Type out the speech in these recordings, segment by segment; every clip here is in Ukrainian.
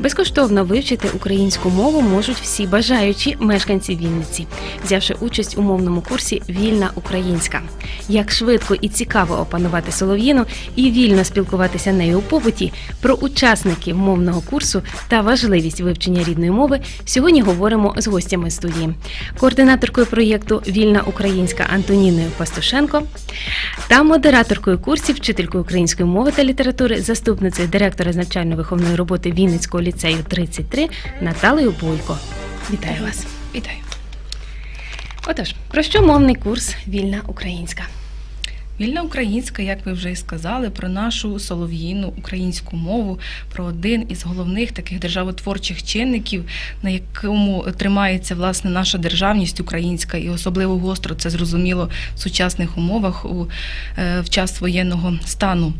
Безкоштовно вивчити українську мову можуть всі бажаючі мешканці Вінниці, взявши участь у мовному курсі Вільна українська. Як швидко і цікаво опанувати солов'їну і вільно спілкуватися нею у побуті, про учасників мовного курсу та важливість вивчення рідної мови сьогодні говоримо з гостями студії, координаторкою проєкту Вільна українська Антоніною Пастушенко та модераторкою курсів, вчителькою української мови та літератури, заступницею директора з навчально-виховної роботи Вінницького ліцею 33 Наталею Бойко. Вітаю вас! Вітаю. Отож, про що мовний курс Вільна українська? Вільна українська, як ви вже і сказали, про нашу солов'їну українську мову, про один із головних таких державотворчих чинників, на якому тримається власне наша державність українська, і особливо гостро це зрозуміло в сучасних умовах у е, в час воєнного стану.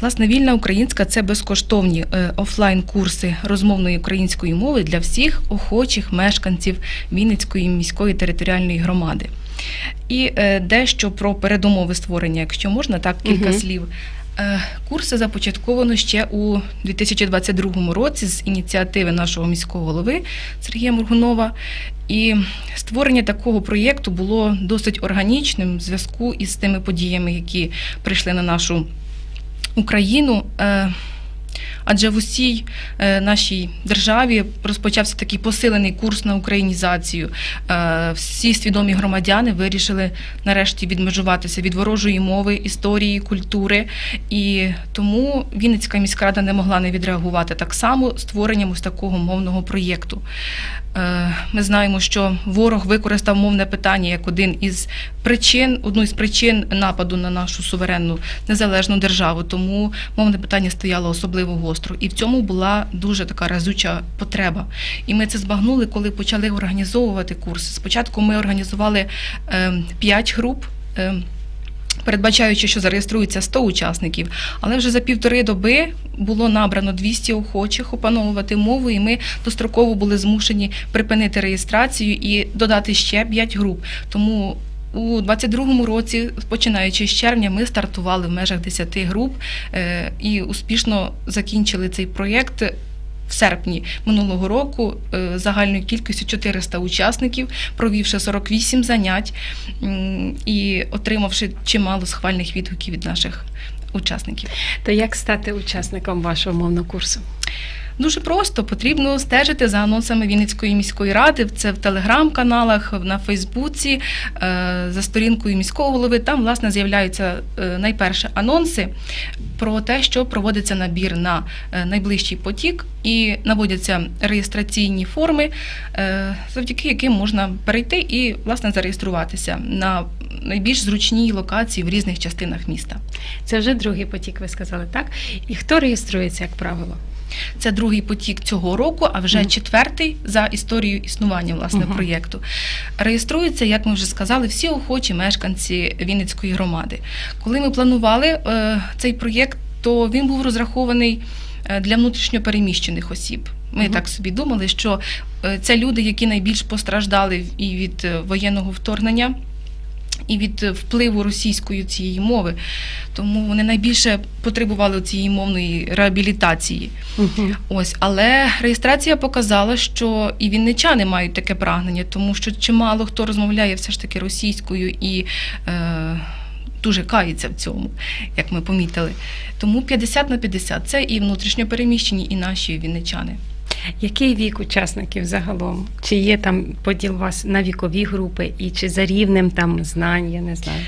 Власне, вільна українська це безкоштовні е, офлайн-курси розмовної української мови для всіх охочих мешканців Вінницької міської територіальної громади. І е, дещо про передумови створення, якщо можна, так кілька Мгм. слів. Е, Курси започатковано ще у 2022 році з ініціативи нашого міського голови Сергія Мургунова. І створення такого проєкту було досить органічним в зв'язку із тими подіями, які прийшли на нашу Україну. Е, Адже в усій е, нашій державі розпочався такий посилений курс на українізацію. Е, Всі свідомі громадяни вирішили нарешті відмежуватися від ворожої мови, історії, культури. І тому Вінницька міськрада не могла не відреагувати так само створенням ось такого мовного проєкту. Е, Ми знаємо, що ворог використав мовне питання як один із причин, одну із причин нападу на нашу суверенну незалежну державу. Тому мовне питання стояло особливо гостро. І в цьому була дуже така разюча потреба. І ми це збагнули, коли почали організовувати курси. Спочатку ми організували 5 груп. е, Передбачаючи, що зареєструється 100 учасників, але вже за півтори доби було набрано 200 охочих опановувати мову, і ми достроково були змушені припинити реєстрацію і додати ще 5 груп. Тому у 22-му році, починаючи з червня, ми стартували в межах 10 груп е, і успішно закінчили цей проєкт. В серпні минулого року е, загальною кількістю 400 учасників, провівши 48 занять і отримавши чимало схвальних відгуків від наших учасників. То як стати учасником вашого мовного курсу? Дуже просто потрібно стежити за анонсами Вінницької міської ради. Це в телеграм-каналах, на Фейсбуці, е, за сторінкою міського голови. Там власне з'являються е, найперше анонси про те, що проводиться набір на е, найближчий потік, і наводяться реєстраційні форми, завдяки яким можна перейти і власне зареєструватися на найбільш зручній локації в різних частинах міста. Це вже другий потік, ви сказали, так? І хто реєструється, як правило? Це другий потік цього року, а вже четвертий за історією існування власне Мгм. проєкту. Реєструються, як ми вже сказали, всі охочі мешканці Вінницької громади. Коли ми планували е, цей проєкт, то він був розрахований е, для внутрішньопереміщених осіб. Ми Мгм. так собі думали, що е, це люди, які найбільш постраждали і від е, воєнного вторгнення. І від е, впливу російської цієї мови, тому вони найбільше потребували цієї мовної реабілітації. Угу. Ось, але реєстрація показала, що і вінничани мають таке прагнення, тому що чимало хто розмовляє все ж таки російською і е, дуже кається в цьому, як ми помітили. Тому 50 на 50 це і внутрішньопереміщені, і наші вінничани. Який вік учасників загалом? Чи є там поділ у вас на вікові групи, і чи за рівнем там знань, я не знаю.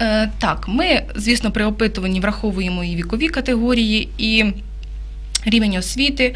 Е, так, ми, звісно, при опитуванні враховуємо і вікові категорії, і рівень освіти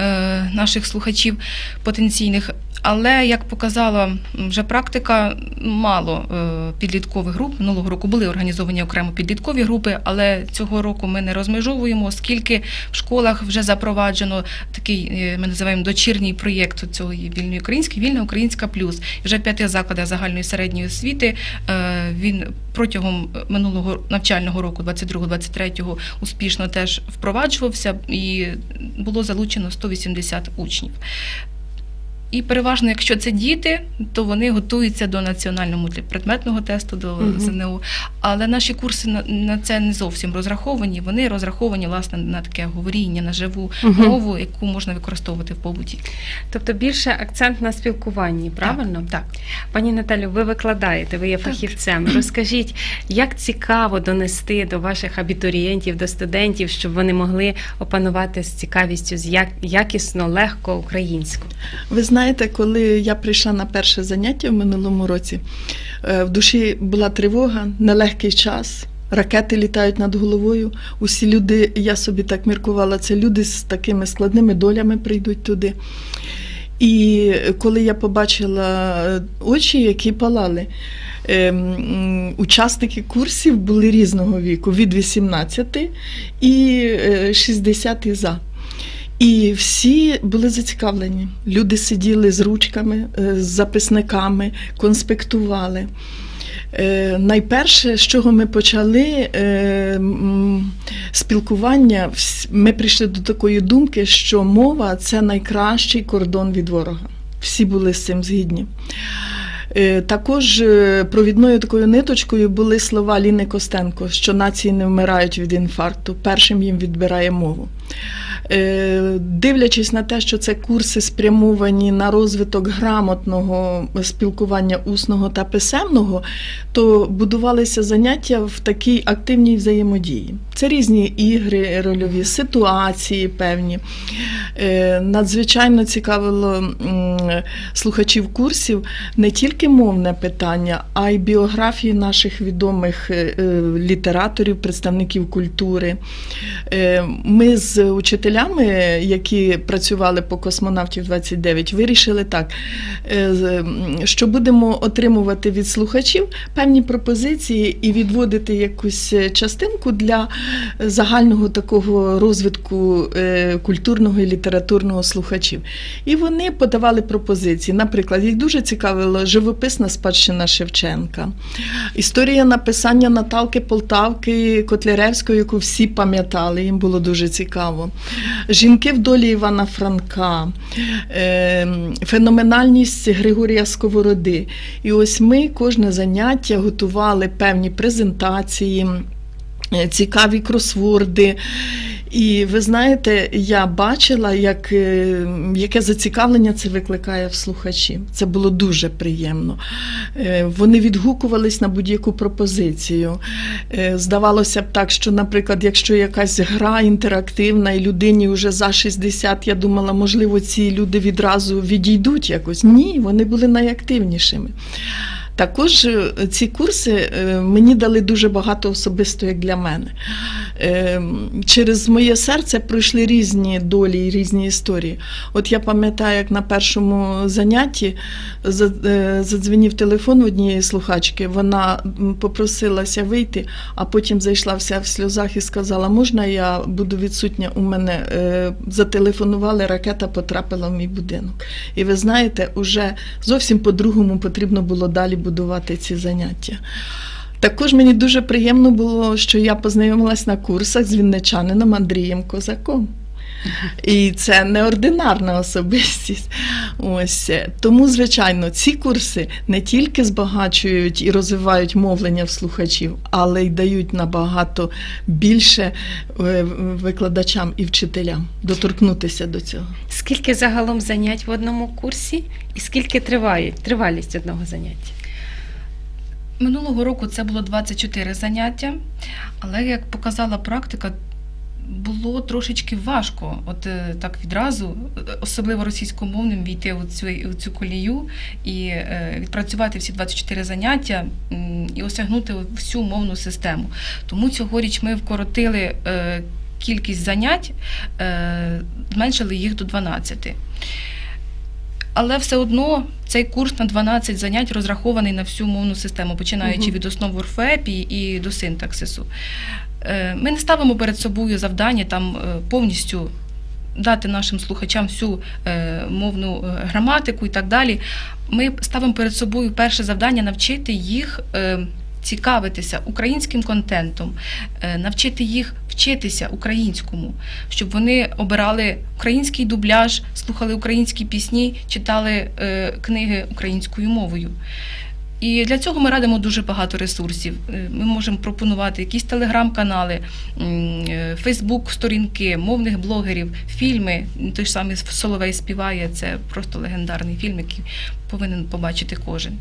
е, наших слухачів потенційних. Але як показала вже практика, мало е, підліткових груп. Минулого року були організовані окремо підліткові групи, але цього року ми не розмежовуємо, оскільки в школах вже запроваджено такий, е, ми називаємо дочірній проєкт цього вільної української, вільна українська плюс. Вже п'яти закладах загальної середньої освіти е, він протягом минулого навчального року, 22-23, успішно теж впроваджувався і було залучено 180 учнів. І переважно, якщо це діти, то вони готуються до національного мультипредметного тесту, до Мгм. ЗНО. Але наші курси на, на це не зовсім розраховані. Вони розраховані власне на таке говоріння, на живу Мгм. мову, яку можна використовувати в побуті. Тобто більше акцент на спілкуванні, правильно? Так. Пані Наталю, ви викладаєте, ви є Так. фахівцем. Розкажіть, як цікаво донести до ваших абітурієнтів, до студентів, щоб вони могли опанувати з цікавістю, з як якісно, легко українську? Ви знаєте, коли я прийшла на перше заняття в минулому році, е, в душі була тривога, нелегкий час. Ракети літають над головою. Усі люди, я собі так міркувала, це люди з такими складними долями прийдуть туди. І коли я побачила е, очі, які палали, ем, учасники курсів були різного віку, від 18 і е, 60 і за. І всі були зацікавлені. Люди сиділи з ручками, е, з записниками, конспектували. Е, Найперше, з чого ми почали е, спілкування, ми прийшли до такої думки, що мова це найкращий кордон від ворога. Всі були з цим згідні. Також провідною такою ниточкою були слова Ліни Костенко, що нації не вмирають від інфаркту, першим їм відбирає мову. Е, Дивлячись на те, що це курси спрямовані на розвиток грамотного спілкування усного та писемного, то будувалися заняття в такій активній взаємодії. Це різні ігри, рольові ситуації певні. Е, Надзвичайно цікавило слухачів курсів не тільки мовне питання, а й біографії наших відомих е, літераторів, представників культури. Ми з учителями, які працювали по космонавтів 29, вирішили так, е, що будемо отримувати від слухачів певні пропозиції і відводити якусь е, частинку для загального такого розвитку е, культурного і літературного слухачів. І вони подавали пропозиції. Наприклад, їх дуже цікавила живописна спадщина Шевченка, історія написання Наталки Полтавки Котляревської, яку всі пам'ятали, їм було дуже цікаво. Жінки в долі Івана Франка, е, феноменальність Григорія Сковороди. І ось ми кожне заняття готували певні презентації, е, цікаві кросворди. І ви знаєте, я бачила, як, е, яке зацікавлення це викликає в слухачів. Це було дуже приємно. Е, Вони відгукувались на будь-яку пропозицію. Е, Здавалося б так, що, наприклад, якщо якась гра інтерактивна і людині вже за 60, я думала, можливо, ці люди відразу відійдуть якось. Ні, вони були найактивнішими. Також е, ці курси е, мені дали дуже багато особисто як для мене. Е, Через моє серце пройшли різні долі і різні історії. От я пам'ятаю, як на першому занятті за- задзвенів телефон однієї слухачки. Вона попросилася вийти, а потім зайшла вся в сльозах і сказала: можна я буду відсутня? У мене зателефонували, ракета потрапила в мій будинок. І ви знаєте, уже зовсім по-другому потрібно було далі будувати ці заняття. Також мені дуже приємно було, що я познайомилась на курсах з вінничанином Андрієм Козаком. І це неординарна особистість. Ось тому, звичайно, ці курси не тільки збагачують і розвивають мовлення в слухачів, але й дають набагато більше е, викладачам і вчителям доторкнутися до цього. Скільки загалом занять в одному курсі, і скільки триває тривалість одного заняття? Минулого року це було 24 заняття, але як показала практика, було трошечки важко, от е, так відразу, особливо російськомовним, війти у цю, у цю колію і е, відпрацювати всі 24 заняття і осягнути всю мовну систему. Тому цьогоріч ми вкоротили е, кількість занять, зменшили їх до 12. Але все одно цей курс на 12 занять розрахований на всю мовну систему, починаючи від основ орфоепії і до синтаксису. Е, Ми не ставимо перед собою завдання там е, повністю дати нашим слухачам всю е, мовну граматику і так далі. Ми ставимо перед собою перше завдання навчити їх. е, цікавитися українським контентом, е, навчити їх вчитися українському, щоб вони обирали український дубляж, слухали українські пісні, читали е, книги українською мовою. І для цього ми радимо дуже багато ресурсів. Е, Ми можемо пропонувати якісь телеграм-канали, Фейсбук-сторінки, мовних блогерів, фільми. Той ж самий Соловей співає. Це просто легендарний фільм, який повинен побачити кожен.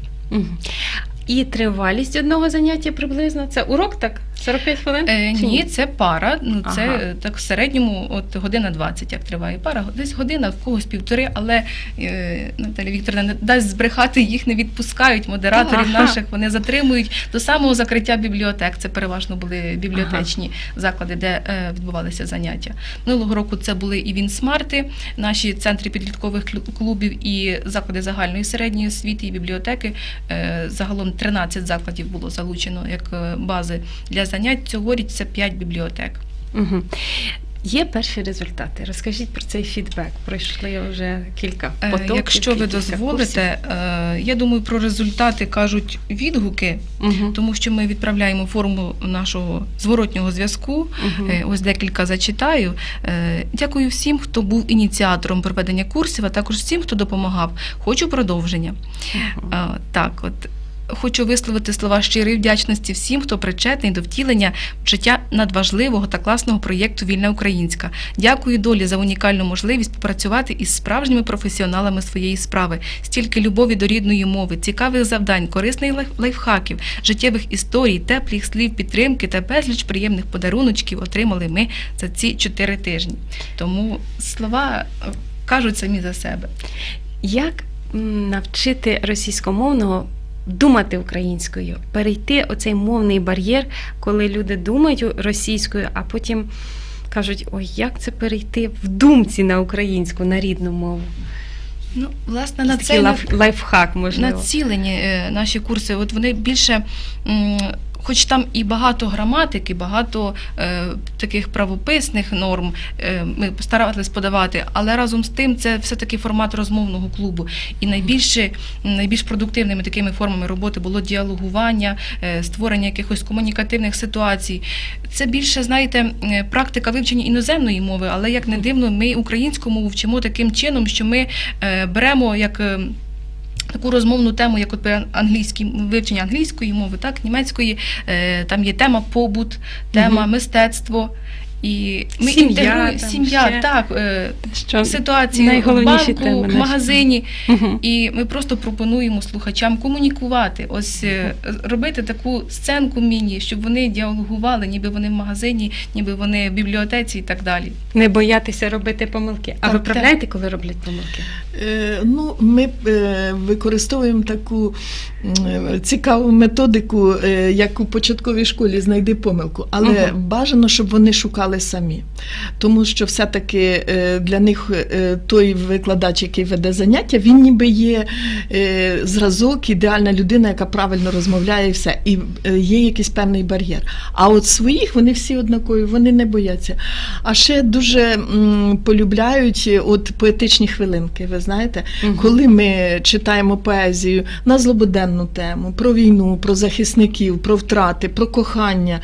І тривалість одного заняття приблизно це урок, так? 45 хвилин? Е, Чи ні, це пара. Ну це Ага. так в середньому от година 20, як триває пара, десь година, в когось півтори, але е, Наталя Вікторовна не дасть збрехати, їх не відпускають. Модераторів Ага. наших вони затримують до самого закриття бібліотек. Це переважно були бібліотечні заклади, де е, відбувалися заняття. Минулого року це були і Вінсмарти, наші центри підліткових клубів, і заклади загальної середньої освіти, і бібліотеки. Е, Загалом 13 закладів було залучено як е, бази для занять. Цьогоріч це 5 бібліотек. Угу. Є перші результати. Розкажіть про цей фідбек. Пройшли вже кілька Е, потоків. Якщо ви дозволите, е, я думаю, про результати кажуть відгуки, курсів. Мгм. тому що ми відправляємо форму нашого зворотнього зв'язку. Е, Ось декілька зачитаю. Дякую всім, хто був ініціатором проведення курсів, а також всім, хто допомагав. Хочу продовження. А, Так, от хочу висловити слова щирої вдячності всім, хто причетний до втілення в життя надважливого та класного проєкту Вільна Українська. Дякую долі за унікальну можливість попрацювати із справжніми професіоналами своєї справи. Стільки любові до рідної мови, цікавих завдань, корисних лайфхаків, життєвих історій, теплих слів підтримки та безліч приємних подаруночків отримали ми за ці чотири тижні. Тому слова е, кажуть самі за себе. Як навчити російськомовного думати українською, перейти оцей мовний бар'єр, коли люди думають російською, а потім кажуть, ой, як це перейти в думці на українську, на рідну мову? Ну, власне, на це лайф- лайфхак, можливо. націлені е, наші курси. От вони більше. Хоч там і багато граматики, багато е, таких правописних норм е, ми старалися подавати, але разом з тим це все-таки формат розмовного клубу. І найбільше, найбільш продуктивними такими формами роботи було діалогування, е, створення якихось комунікативних ситуацій. Це більше, знаєте, практика вивчення іноземної мови, але як не дивно, ми українську мову вчимо таким чином, що ми е, беремо як. Таку розмовну тему, як от англійські вивчення англійської мови, так німецької, е, там є тема побут, тема мистецтво. І ми Сім'я інтегруємо там сім'я, ще. так, е, Що ситуації в банку, теми в магазині. Мгм. І ми просто пропонуємо слухачам комунікувати, ось е, робити таку сценку міні, щоб вони діалогували, ніби вони в магазині, ніби вони в бібліотеці і так далі. Не боятися робити помилки. А Так, виправляєте, коли роблять помилки? Е, Ну, ми е, використовуємо таку цікаву методику, е, як у початковій школі знайди помилку, але Мгм. бажано, щоб вони шукали самі. Тому що все-таки е, для них е, той викладач, який веде заняття, він ніби є е, зразок, ідеальна людина, яка правильно розмовляє і все. І є якийсь певний бар'єр. А от своїх вони всі однакові, вони не бояться. А ще дуже полюбляють от поетичні хвилинки. Ви знаєте, Мгм. коли ми читаємо поезію на злободенну тему, про війну, про захисників, про втрати, про кохання,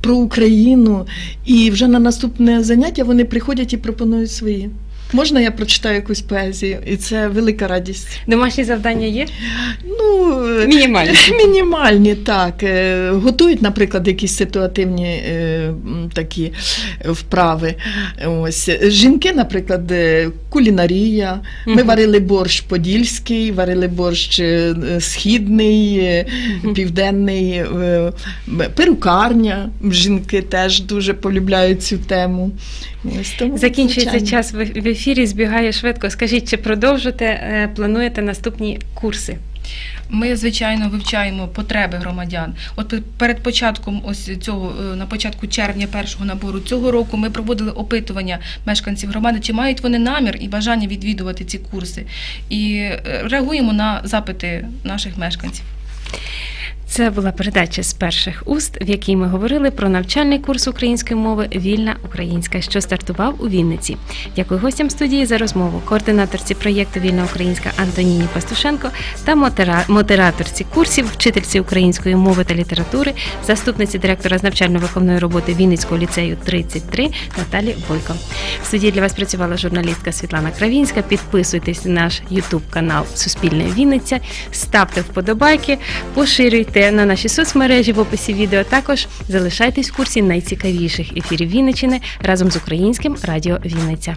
про Україну, і вже на наступне заняття вони приходять і пропонують свої. Можна я прочитаю якусь поезію, і це велика радість. Домашні завдання є? Ну, е, Мінімальні. Мінімальні, так. Е, Готують, наприклад, якісь ситуативні е, такі вправи. Ось. Жінки, наприклад, кулінарія. Ми Мгм. варили борщ подільський, варили борщ східний, південний, перукарня. Жінки теж дуже полюбляють цю тему. Ось тому, Закінчується час в в ефірі, збігає швидко. Скажіть, чи продовжите, е, плануєте наступні курси? Ми, звичайно, вивчаємо потреби громадян. От перед початком ось цього, е, на початку червня першого набору цього року ми проводили опитування мешканців громади, чи мають вони намір і бажання відвідувати ці курси. І е, реагуємо на запити наших мешканців. Це була передача з перших уст, в якій ми говорили про навчальний курс української мови Вільна Українська, що стартував у Вінниці. Дякую гостям студії за розмову, координаторці проєкту Вільна Українська Антоніні Пастушенко та модераторці курсів, вчительці української мови та літератури, заступниці директора з навчально-виховної роботи Вінницького ліцею 33 Наталі Бойко. В студії для вас працювала журналістка Світлана Кравінська. Підписуйтесь на наш Ютуб канал Суспільне Вінниця, ставте вподобайки, поширюйте на наші соцмережі в описі відео. Також залишайтесь в курсі найцікавіших ефірів Вінничини разом з українським радіо Вінниця.